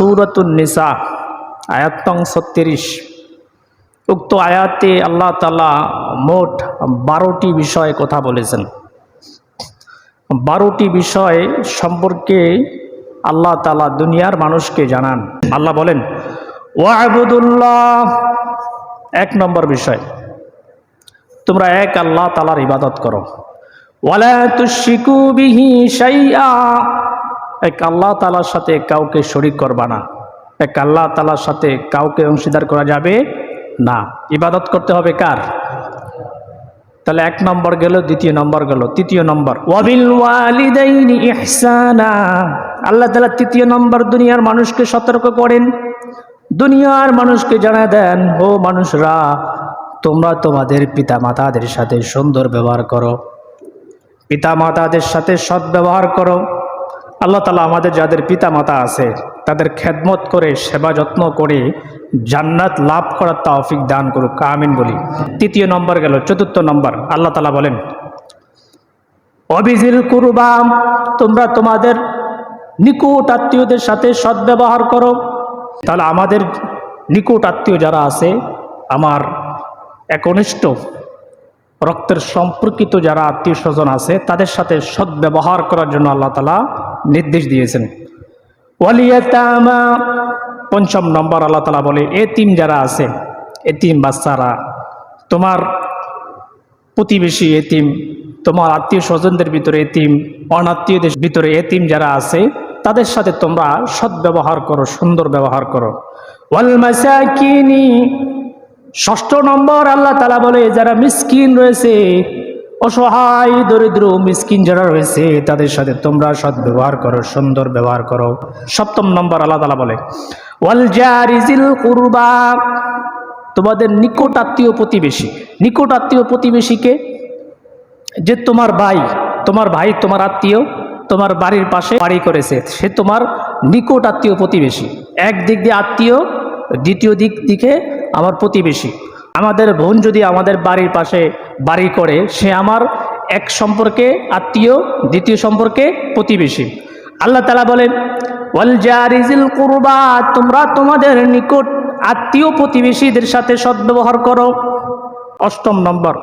সুরতুন নিসা আয়াতং ছত্রিশ। উক্ত আয়াতে আল্লাহ তালা মোট বারোটি বিষয়ে কথা বলেছেন। বারোটি বিষয় সম্পর্কে আল্লাহ তালা দুনিয়ার মানুষকে জানান। আল্লাহ বলেন, ওয়াবুদুল্লাহ। এক নম্বর বিষয়, তোমরা এক আল্লাহ তালার ইবাদত করো। ওয়ালা তুশিকু বিহি শাইআ। এক আল্লাহ তালার সাথে কাউকে শরিক করবা না। এক আল্লাহ তালার সাথে কাউকে অংশীদার করা যাবে না। ইবাদত করতে হবে কার? তাহলে এক নম্বর গেল, দ্বিতীয় নম্বর গেল, তৃতীয় নম্বর। আল্লাহ তালা তৃতীয় নম্বর দুনিয়ার মানুষকে সতর্ক করেন। দুনিয়ার মানুষকে জানা দেন, ও মানুষরা, তোমরা তোমাদের পিতা মাতাদের সাথে সুন্দর ব্যবহার করো। পিতা মাতাদের সাথে সৎ ব্যবহার করো। আল্লাহ তালা আমাদের যাদের পিতা মাতা আছে, তাদের খেদমত করে, সেবা যত্ন করে জান্নাত লাভ করার তৌফিক দান করুক কামিন বলি। তৃতীয় নম্বর গেল, চতুর্থ নম্বর। আল্লাহ তালা বলেন, অবিজিল কুরবাম তোমরা তোমাদের নিকুট আত্মীয়দের সাথে সদ্ব্যবহার করো। তাহলে আমাদের নিকুট আত্মীয় যারা আছে, আমার একনিষ্ঠ রক্তের সম্পর্কিত যারা আত্মীয় স্বজন আছে, তাদের সাথে সদ্ব্যবহার করার জন্য আল্লাহ তালা নির্দেশ দিয়েছেন। ওয়ালিয়াতামা, পঞ্চম নম্বর আল্লাহ তালা বলে এতিম যারা আছে এতিম বাচ্চারা, তোমার প্রতিবেশী এতিম তোমার আত্মীয় স্বজনদের ভিতরে এতিম অনাত্মীয়দের ভিতরে এতিম যারা আছে, তাদের সাথে তোমরা সদ্ব্যবহার করো, সুন্দর ব্যবহার করো। ষষ্ঠ নম্বর আল্লাহ তালা বলে, যারা মিসকিন রয়েছে অসহায়, দরিদ্র, মিসকিন যারা রয়েছে, তাদের সাথে তোমরা সৎ ব্যবহার করো, সুন্দর ব্যবহার করো। সপ্তম নম্বর আল্লাহ তালা বলে, ওয়াল জারিজিল কুরবা। তোমাদের নিকট আত্মীয় প্রতিবেশী। নিকট আত্মীয় প্রতিবেশীকে যে তোমার ভাই তোমার ভাই, তোমার আত্মীয়, তোমার বাড়ির পাশে বাড়ি করেছে, সে তোমার নিকট আত্মীয় প্রতিবেশী। এক দিক দিয়ে আত্মীয়, দ্বিতীয় দিক দিকে আমার প্রতিবেশী। আমাদের বোন যদি আমাদের বাড়ির পাশে বাড়ি করে, সে আমার এক সম্পর্কে আত্মীয়, দ্বিতীয় সম্পর্কে প্রতিবেশী। আল্লাহ তালা বলেন, ওয়াল জারিজিল কুরবা তোমরা তোমাদের নিকট আত্মীয় প্রতিবেশীদের সাথে সদ্ব্যবহার করো। অষ্টম নম্বর।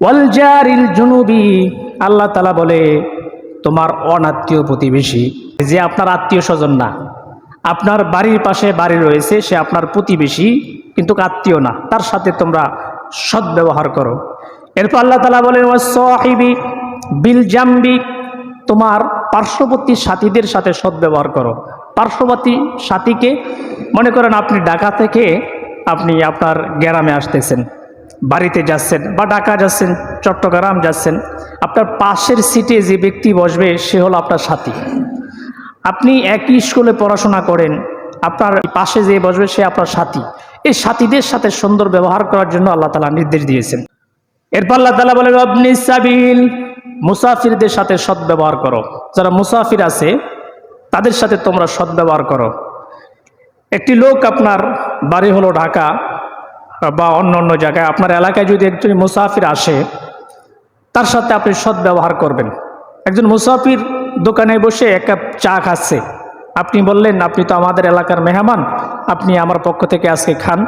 ওয়াল জারিল জুনুবি আল্লাহ তালা বলে, তোমার অনাত্মীয় প্রতিবেশী, যে আপনার আত্মীয় স্বজন না। আপনার বাড়ির পাশে বাড়ি রয়েছে, সে আপনার প্রতিবেশী, কিন্তু আত্মীয় না। তার সাথে তোমরা সদ্ব্যবহার করো। এরপর আল্লাহ তালা বলেন বিল জাম্বি তোমার পার্শ্ববর্তী সাথীদের সাথে সদ্ব্যবহার করো। পার্শ্ববর্তী সাথীকে, মনে করেন আপনি ঢাকা থেকে আপনি আপনার গ্রামে আসতেছেন, বাড়িতে যাচ্ছেন বা ঢাকা যাচ্ছেন, চট্টগ্রাম যাচ্ছেন, আপনার পাশের সিটে যে ব্যক্তি বসবে, সে হলো আপনার সাথী। আপনি একই স্কুলে পড়াশোনা করেন, আপনার পাশে যে বসবে সে আপনার সাথী। এই সাথীদের সাথে সুন্দর ব্যবহার করার জন্য আল্লাহ তালা নির্দেশ দিয়েছেন। এরপর আল্লাহ তালা বলেন, অবনি সাবিল, মুসাফিরদের সাথে সদ্ব্যবহার করো। যারা মুসাফির আছে, তাদের সাথে তোমরা সদ্ব্যবহার করো। একটি লোক আপনার বাড়ি হলো ঢাকা বা অন্য অন্য জায়গায়, আপনার এলাকায় যদি একজন মুসাফির আসে, তার সাথে আপনি সদ্ব্যবহার করবেন। একজন মুসাফির দোকানে বসে এক কাপ চা খাচ্ছে। আপনি বললেন, আপনি তো আমাদের এলাকার মেহমান, আপনি আমার পক্ষ থেকে আজকে খান।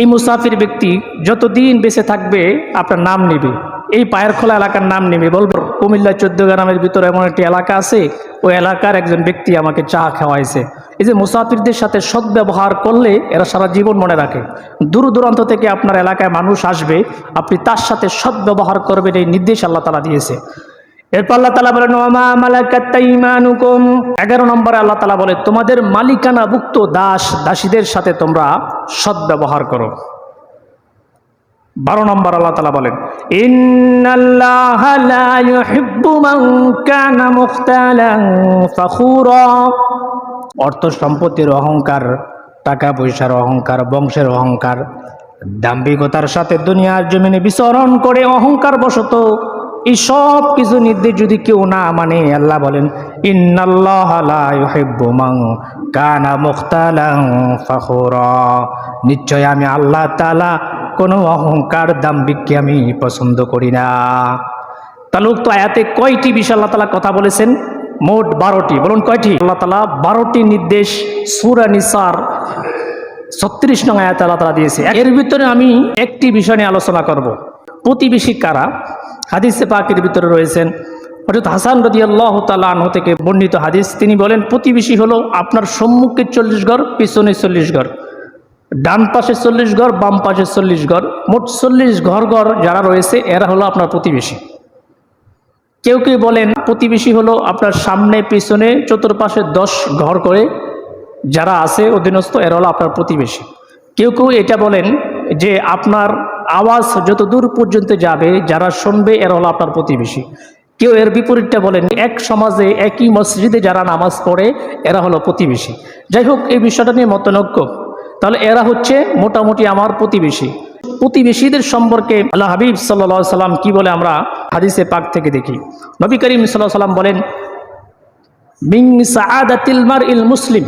এই মুসাফির ব্যক্তি যতদিন বেঁচে থাকবে, আপনার নাম নেবে। এই পায়ের খোলা এলাকার নাম নেবে। বলব, কুমিল্লা চোদ্দ গ্রামের ভিতরে এমন একটি এলাকা আছে, ওই এলাকার একজন ব্যক্তি আমাকে চা খাওয়াইছে। এই যে মুসাফিরদের সাথে সদ্ব্যবহার করলে এরা সারা জীবন মনে রাখে। দূর দূরান্ত থেকে আপনার এলাকায় মানুষ আসবে, আপনি তার সাথে সদ্ব্যবহার করবেন এই নির্দেশ আল্লাহ তালা দিয়েছে। এরপর আল্লাহ তালা বলেন ওমা মালাকাত্তাইমানুকুম এগারো নম্বরে আল্লাহ তালা বলে, তোমাদের মালিকানাভুক্ত দাস দাসীদের সাথে তোমরা সদ্ব্যবহার করো। বারো নম্বর আল্লাহ তালা বলেন অর্থ সম্পত্তির অহংকার, টাকা পয়সার অহংকার, বংশের অহংকার, দাম্ভিকতার সাথে দুনিয়ার জমিনে বিচরণ করে অহংকার বশত এই সব কিছু নির্দেশ যদি কেউ না মানে আল্লাহ বলেন নিশ্চয় আমি আল্লাহ তালা কোনো অহংকার, দাম্ভিককে আমি পছন্দ করি না। তাহলে উক্ত আয়াতে কয়টি বিষয় আল্লাহ তালা কথা বলেছেন? মোট বারোটি। বলুন কয়টি? আল্লাহ তালা বারোটি নির্দেশ সুরা নিসার ছত্রিশ নং আয়াত আল্লাহ তালা দিয়েছে। এর ভিতরে আমি একটি বিষয় নিয়ে আলোচনা করব। প্রতিবেশী কারা? হাদিসে পাকের ভিতরে রয়েছেন। অর্থাৎ হাসান রদি আল্লাহ তালাহ থেকে বর্ণিত হাদিস, তিনি বলেন, প্রতিবেশী হলো আপনার সম্মুখে চল্লিশ ঘর, পিছনে চল্লিশ ঘর, ডান পাশে চল্লিশ ঘর, বাম পাশে চল্লিশ ঘর, মোট চল্লিশ ঘর ঘর যারা রয়েছে, এরা হলো আপনার প্রতিবেশী। কেউ কেউ বলেন, প্রতিবেশী হলো আপনার সামনে, পিছনে, চতুর্পাশে দশ ঘর করে যারা আছে, অধীনস্থ, এরা হলো আপনার প্রতিবেশী। কেউ কেউ এটা বলেন যে, আপনার আওয়াজ যত দূর পর্যন্ত যাবে, যারা শুনবে, এরা হলো আপনার প্রতিবেশী। কেউ এর বিপরীতটা বলেন, এক সমাজে, একই মসজিদে যারা নামাজ পড়ে, এরা হলো প্রতিবেশী। যাই হোক, এই বিষয়টা নিয়ে মতনৈক্য। তাহলে এরা হচ্ছে মোটামুটি আমার প্রতিবেশী। প্রতিবেশীদের সম্পর্কে আল্লাহ হাবিব সাল্লা সাল্লাম কি বলে আমরা হাদিসে পাক থেকে দেখি। নবী করিম সাল্লাহ সাল্লাম বলেন মিং সাআদাতিল মারইল মুসলিম,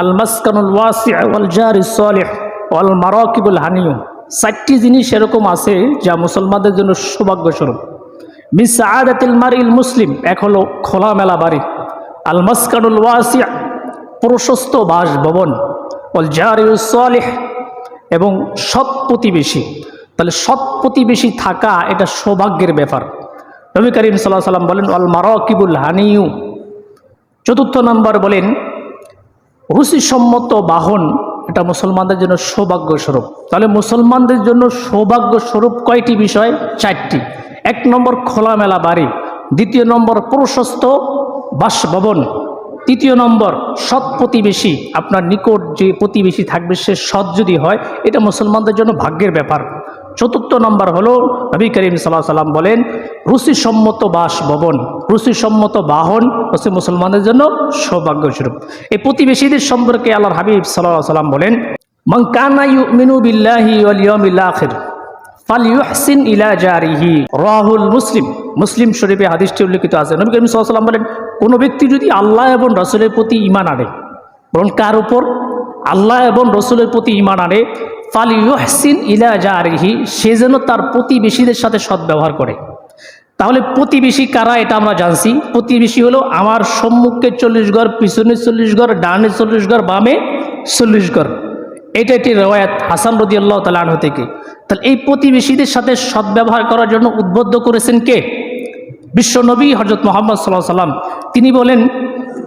আল মাসকানুল ওয়াসি' ওয়াল জারি সালিহ ওয়াল মারাকিবুল হানিউ চারটি জিনিস এরকম আছে যা মুসলমানদের জন্য সৌভাগ্যস্বরূপ। মিস সাআদাতিল মারইল মুসলিম, এক হলো খোলামেলা বাড়ি। আল মাসকানুল ওয়াসিয়া প্রশস্ত বাসভবন। ওয়াল জারিউস সালিহ, এবং সৎ প্রতিবেশী। তাহলে সৎ প্রতিবেশী থাকা এটা সৌভাগ্যের ব্যাপার। নবী করিম সাল্লাহ সাল্লাম বলেন অল মারকিবুল হানিউ চতুর্থ নম্বর বলেন, রুচিসম্মত বাহন এটা মুসলমানদের জন্য সৌভাগ্য স্বরূপ তাহলে মুসলমানদের জন্য সৌভাগ্যস্বরূপ কয়টি বিষয়? চারটি। এক নম্বর খোলামেলা বাড়ি, দ্বিতীয় নম্বর প্রশস্ত বাসভবন, তৃতীয় নম্বর সৎ প্রতিবেশী। আপনার নিকট যে প্রতিবেশী থাকবে, সে সৎ যদি হয়, এটা মুসলমানদের জন্য ভাগ্যের ব্যাপার। চতুর্থ নম্বর হলো নবী করিম সাল্লাহ সাল্লাম বলেন রুচিসম্মত বাসভবন রুচিসম্মত বাহন হচ্ছে মুসলমানদের জন্য সৌভাগ্যস্বরূপ। এই প্রতিবেশীদের সম্পর্কে আল্লাহর হাবিব সাল্লাহ সাল্লাম বলেন মঙ্কানা মিনু বিল্লাহি আখির ফালিউহসিন ইলা রাহুল মুসলিম মুসলিম শরীফে হাদিসটি উল্লেখিত আছে। নবী করিম সাল্লাল্লাহু বলেন, কোনো ব্যক্তি যদি আল্লাহ এবং রসুলের প্রতি ইমান আনে বরং কার উপর? আল্লাহ এবং রসুলের প্রতি ইমান আনে ফালিউহসিন ইলা জারিহি, সে যেন তার প্রতিবেশীদের সাথে সদ্ব্যবহার করে। তাহলে প্রতিবেশী কারা এটা আমরা জানছি? প্রতিবেশী হলো আমার সম্মুখে চল্লিশ ঘর, পিছনে চল্লিশ ঘর, ডানে চল্লিশ ঘর, বামে চল্লিশ ঘর। এটা একটি রেওয়ায়ত হাসান রদি আল্লাহ তালাহ থেকে। তাহলে এই প্রতিবেশীদের সাথে সদ্ব্যবহার করার জন্য উদ্বুদ্ধ করেছেন কে? বিশ্বনবী হজরত মোহাম্মদ সাল্লাহ সাল্লাম তিনি বলেন,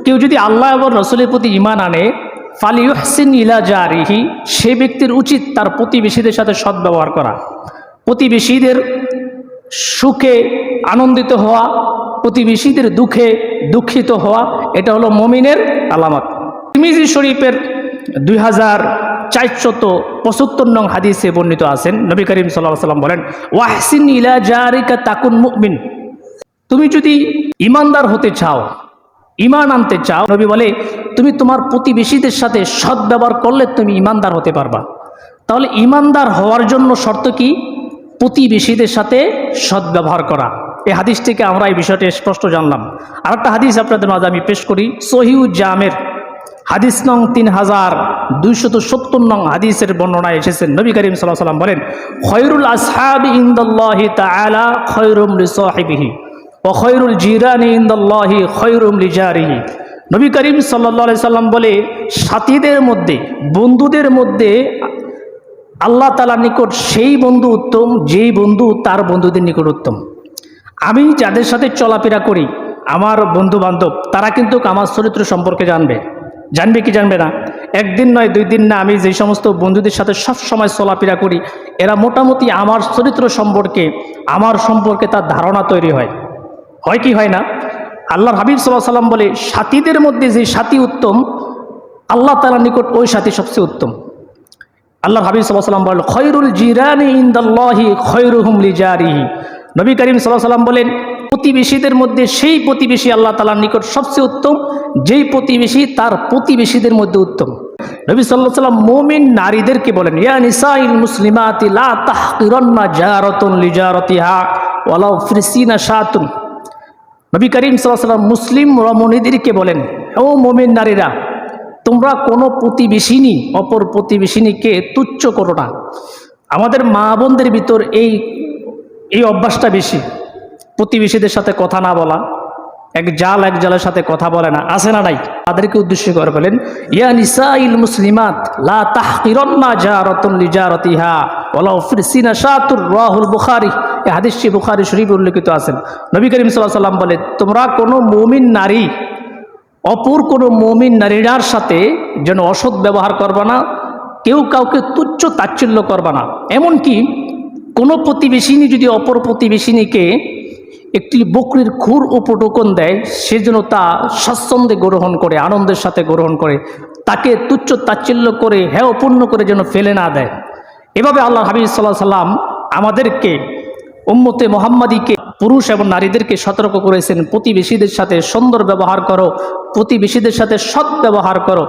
কেউ যদি আল্লাহ এবং রসুলের প্রতি ইমান আনে ফালিউহসিন ইলা জারিহি, সে ব্যক্তির উচিত তার প্রতিবেশীদের সাথে সদ্ব্যবহার করা। প্রতিবেশীদের সুখে আনন্দিত হওয়া, প্রতিবেশীদের দুঃখে দুঃখিত হওয়া, এটা হলো মমিনের আলামত। তিমিজি শরীফের দুই হাজার চারশত পঁচাত্তর নং হাদিসে বর্ণিত আছেন, নবী করিম সাল্লাহ সাল্লাম বলেন, ওয়াহসিন ইলা জারিকা তাকুন মুমিন। তুমি যদি ইমানদার হতে চাও ইমান আনতে চাও, নবী বলে, তুমি তোমার প্রতিবেশীদের সাথে সৎ ব্যবহার করলে তুমি ইমানদার হতে পারবা। তাহলে ইমানদার হওয়ার জন্য শর্ত কি? প্রতিবেশীদের সাথে সদ্ব্যবহার করা। এই হাদিস থেকে আমরা এই বিষয়টি স্পষ্ট জানলাম। আর একটা হাদিস আপনাদের মাঝে আমি পেশ করি সহিউ জামের। হাদিস নং তিন হাজার দুইশত সত্তর নং হাদিসের বর্ণনায় এসেছেন নবী করিম সাল্লাহ সাল্লাম বলেন খয়রুল আসহাবি ইন্দাল্লাহি তাআলা খয়রুম সাহিবিহি ও জিরানি ইন্দাল্লাহি খয়রুম লি জারিহি নবী করিম সাল্লাহ সাল্লাম বলে, সাথীদের মধ্যে, বন্ধুদের মধ্যে আল্লাহ তালার নিকট সেই বন্ধু উত্তম, যেই বন্ধু তার বন্ধুদের নিকট উত্তম। আমি যাদের সাথে চলাফেরা করি, আমার বন্ধু বান্ধব তারা কিন্তু আমার চরিত্র সম্পর্কে জানবে। জানবে কি জানবে না? একদিন নয়, দুই দিন না, আমি যে সমস্ত বন্ধুদের সাথে সব সময় চলাফেরা করি, এরা মোটামুটি আমার চরিত্র সম্পর্কে, আমার সম্পর্কে তার ধারণা তৈরি হয়। হয় কি হয় না? আল্লাহর হাবিব সাল্লাহ সাল্লাম বলে, সাথীদের মধ্যে যে সাথী উত্তম, আল্লাহ তালার নিকট ওই সাথী সবচেয়ে উত্তম। আল্লাহ হাবিব সাল্লাহ সাল্লাম বলেন খয়রুল জিরানি ইন্দাল্লাহি খয়রুহুম লিজারিহি। নবী করিম সাল্লাহ সাল্লাম বলেন, প্রতিবেশীদের মধ্যে সেই প্রতিবেশী আল্লাহ তালার নিকট সবচেয়ে উত্তম, যেই প্রতিবেশী তার প্রতিবেশীদের মধ্যে উত্তম। নবী সাল্লাহ সাল্লাম মোমিন নারীদেরকে বলেন, ইয়া নিসাইল মুসলিমাতি লা তাহকিরান্না জারাতুন লিজারাতিহা ওয়ালাউ ফ্রিসিনা শাতুন। নবী করিম সাল্লাম মুসলিম রমণীদেরকে বলেন, ও মোমিন নারীরা, তোমরা কোনো প্রতিবেশিনী, অপর প্রতিবেশিনীকে তুচ্ছ করো না। আমাদের মা বোনদের ভিতর এই এই অভ্যাসটা বেশি। প্রতিবেশীদের সাথে কথা না বলা, এক জাল এক জালের সাথে কথা বলে না। আছে না নাই? তাদেরকে উদ্দেশ্য করে বলেন, ইয়া নিসাইল মুসলিমাত, লা তাহকিরান্না জারাতুন লিজারাতিহা, ওয়ালাউ ফিরসিনা শাতুর রাহুল বুখারী। এই হাদিসটি বুখারী শরীফে উল্লেখিত আছেন নবী করিম আলাইহি সাল্লাম বলে তোমরা কোনো মুমিন নারী, অপর কোনো মমিন নারীরার সাথে যেন অসৎ ব্যবহার করবা না, কেউ কাউকে তুচ্ছ তাচ্ছিল্য করবা না। এমনকি কোনো প্রতিবেশিনী যদি অপর প্রতিবেশিনীকে একটি বকরির খুর উপটোকন দেয়, সে যেন তা স্বাচ্ছন্দ্যে গ্রহণ করে, আনন্দের সাথে গ্রহণ করে, তাকে তুচ্ছ তাচ্ছিল্য করে হ্যাঁ অপূর্ণ করে যেন ফেলে না দেয়। এভাবে আল্লাহ হাবিব সাল্লাহ সাল্লাম আমাদেরকে উম্মতে মোহাম্মদীকে পুরুষ এবং নারীদেরকে সতর্ক করেছেন। প্রতিবেশীদের সাথে সুন্দর ব্যবহার করো। প্রতিবেশীদের সাথে সৎ ব্যবহার করো।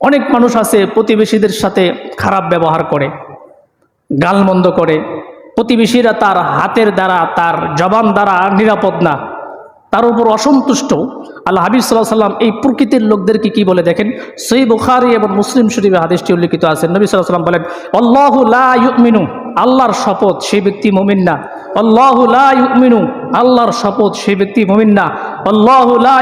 অনেক মানুষ আছে প্রতিবেশীদের সাথে খারাপ ব্যবহার করে, গালমন্দ করে। প্রতিবেশীরা তার হাতের দ্বারা, তার জবান দ্বারা নিরাপদ না। তার উপর অসন্তুষ্ট আল্লাহ হাবিব সাল্লাহ সাল্লাম এই প্রকৃতির লোকদেরকে কি বলে দেখেন? সই বুখারি এবং মুসলিম শরীফে হাদিসটি উল্লিখিত আছে। নবী সাল্লাহ সাল্লাম বলেন, আল্লাহ লা ইউমিনু আল্লাহর শপথ সেই ব্যক্তি মমিন না। ইউমিনু আল্লাহর শপথ সেই ব্যক্তি মমিন না।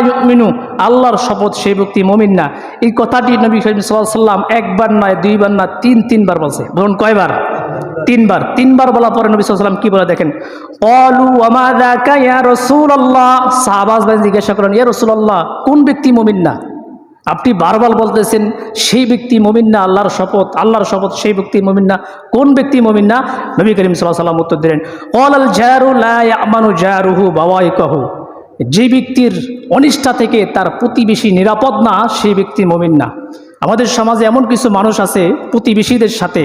ইউমিনু আল্লাহর শপথ সেই ব্যক্তি মমিন না। এই কথাটি নবী সাল্লাহ সাল্লাম একবার নয়, দুইবার না তিন, তিনবার বলছে। বলুন কয়বার? তিনবার তিনবার বলা পরে নবী সাল্লাম কি বলে দেখেন? অলু আমাদাকা রাসূলুল্লাহ? সাহাবাজ ভাই জিজ্ঞাসা করেন ইয়া রাসূলুল্লাহ, কোন ব্যক্তি মুমিন না? আপনি বারবার বলতেছেন, সেই ব্যক্তি মমিন না, আল্লাহর শপথ আল্লাহর শপথ, সেই ব্যক্তি মমিন না। কোন ব্যক্তি মমিন না? নবী করিম সাল্লাহ সাল্লাম উত্তর দিলেন অল আল জারু লা ইয়ামানু জারুহু বাওয়াইকাহু যে ব্যক্তির অনিষ্ঠা থেকে তার প্রতিবেশী নিরাপদ না সেই ব্যক্তি মমিন না। আমাদের সমাজে এমন কিছু মানুষ আছে, প্রতিবেশীদের সাথে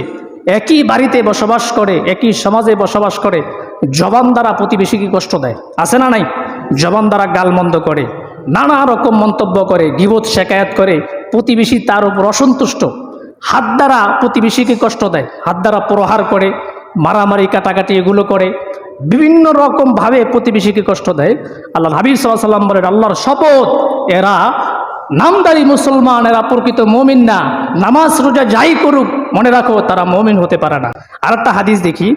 একই বাড়িতে বসবাস করে, একই সমাজে বসবাস করে, জবান দ্বারা প্রতিবেশীকে কষ্ট দেয়। আছে না নাই? জবান দ্বারা গালমন্দ করে, নানা রকম মন্তব্য করে, গিবত শেখায়াত করে, প্রতিবেশী তার উপর অসন্তুষ্ট। হাত দ্বারা প্রতিবেশীকে কষ্ট দেয়, হাত দ্বারা প্রহার করে, মারামারি, কাটাকাটি এগুলো করে। বিভিন্ন রকমভাবে প্রতিবেশীকে কষ্ট দেয়। আল্লাহ হাবিব সাল্লাম বলেন, আল্লাহর শপথ, এরা নামদারি মুসলমান এরা প্রকৃত মমিন না। নামাজ রোজা যাই করুক মনে রাখো, তারা মমিন হতে পারে না। আর একটা হাদিস দেখি।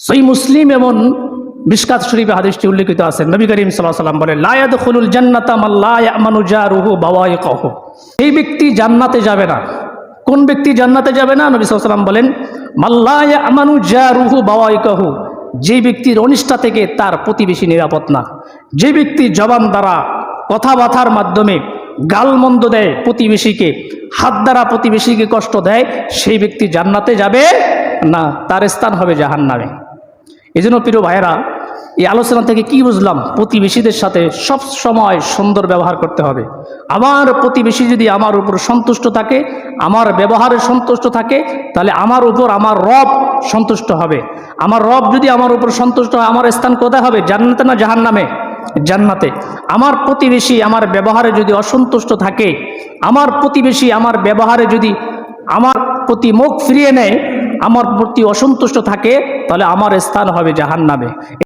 সই মুসলিম এবং মিসকাত শরীফে হাদিসটি উল্লেখিত আছে। নবী করিম সাল্লাম বলে লায়াদ খুলুল জান্নাতাম আল্লাহ যা রুহু বাবাই কহ এই ব্যক্তি জান্নাতে যাবে না। কোন ব্যক্তি জান্নাতে যাবে না? নবী সাল্লাম বলেন মাল্লাহ আমানু যা রুহু বাবাই কহু যে ব্যক্তির অনিষ্ঠা থেকে তার প্রতিবেশী নিরাপদ না। যে ব্যক্তি জবান দ্বারা কথাবার্তার মাধ্যমে গালমন্দ দেয় প্রতিবেশীকে, হাত দ্বারা প্রতিবেশীকে কষ্ট দেয়, সেই ব্যক্তি জান্নাতে যাবে না, তার স্থান হবে জাহান নামে এই জন্য প্রিয় ভাইয়েরা, এই আলোচনা থেকে কি বুঝলাম? প্রতিবেশীদের সাথে সব সময় সুন্দর ব্যবহার করতে হবে। আমার প্রতিবেশী যদি আমার উপর সন্তুষ্ট থাকে, আমার ব্যবহারে সন্তুষ্ট থাকে, তাহলে আমার উপর আমার রব সন্তুষ্ট হবে। আমার রব যদি আমার উপর সন্তুষ্ট হয়, আমার স্থান কোথায় হবে? জান্নাতে না জাহান নামে জান্নাতে। আমার প্রতিবেশী আমার ব্যবহারে যদি অসন্তুষ্ট থাকে, আমার প্রতিবেশী আমার ব্যবহারে যদি আমার প্রতি মুখ ফিরিয়ে নেয়, আমার প্রতি অসন্তুষ্ট থাকে, তাহলে আমার স্থান হবে জাহান নামে